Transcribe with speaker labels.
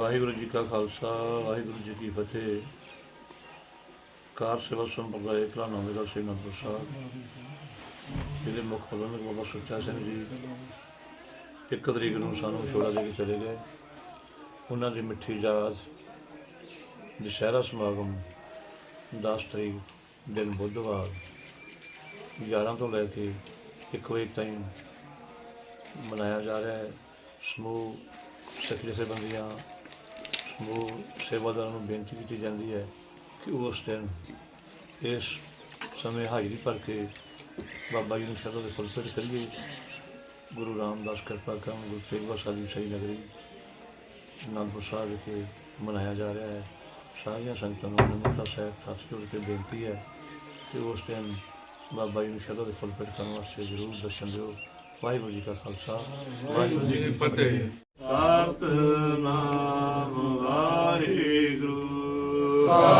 Speaker 1: ਵਾਹਿਗੁਰੂ ਜੀ ਕਾ ਖਾਲਸਾ, ਵਾਹਿਗੁਰੂ ਜੀ ਕੀ ਫਤਿਹ। ਕਾਰ ਸੇਵਾ ਸੰਪਰਦਾਇ ਕਲਾਨਾ ਮੇਰਾ ਸੇ ਨੰਬਰ ਸਾਹਿਬ ਜਿਹਦੇ ਮੁੱਖ ਪ੍ਰਬੰਧਕ ਬਾਬਾ ਸੁੱਚਾ ਸਿੰਘ ਜੀ। ਇੱਕ ਤਰੀਕ ਨੂੰ ਸਾਨੂੰ ਛੋੜਾ ਦੇ ਕੇ ਚਲੇ ਗਏ। ਉਹਨਾਂ ਦੀ ਮਿੱਠੀ ਯਾਦ, ਦੁਸ਼ਹਿਰਾ ਸਮਾਗਮ 10 ਤਰੀਕ, ਦਿਨ ਬੁੱਧਵਾਰ 11 ਤੋਂ ਲੈ ਕੇ 1 ਵਜੇ ਤਾਈਂ ਮਨਾਇਆ ਜਾ ਰਿਹਾ ਹੈ। ਸਮੂਹ, ਸਿੱਖ ਜਥੇਬੰਦੀਆਂ ਸਮੂਹ ਸੇਵਾਦਾਰਾਂ ਨੂੰ ਬੇਨਤੀ ਕੀਤੀ ਜਾਂਦੀ ਹੈ ਕਿ ਉਸ ਦਿਨ ਇਸ ਸਮੇਂ ਹਾਜ਼ਰੀ ਭਰ ਕੇ ਬਾਬਾ ਜੀ ਨੂੰ ਸ਼ਰਧਾ ਦੇ ਫੁੱਲ ਭੇਟ ਕਰੀਏ। ਗੁਰੂ ਰਾਮਦਾਸ ਕਿਰਪਾ ਕਰਨ, ਗੁਰੂ ਤੇਗ ਬਹਾਦਰ ਜੀ ਸਹੀ ਨਗਰੀ ਅਨੰਦਪੁਰ ਸਾਹਿਬ ਵਿਖੇ ਮਨਾਇਆ ਜਾ ਰਿਹਾ ਹੈ। ਸਾਰੀਆਂ ਸੰਗਤਾਂ ਨੂੰ ਅਨੰਦਪੁਰ ਸਾਹਿਬ ਹੱਥ ਜੋੜ ਕੇ ਬੇਨਤੀ ਹੈ ਕਿ ਉਸ ਦਿਨ ਬਾਬਾ ਜੀ ਨੂੰ ਸ਼ਰਧਾ ਦੇ ਫੁੱਲ ਭੇਟ ਕਰਨ ਵਾਸਤੇ ਜ਼ਰੂਰ ਦਰਸ਼ਨ ਦਿਓ। ਵਾਹਿਗੁਰੂ ਜੀ ਕਾ ਖਾਲਸਾ, ਵਾਹਿਗੁਰੂ ਜੀ ਕੀ ਫਤਿਹ।
Speaker 2: ਸਤਨਾਮ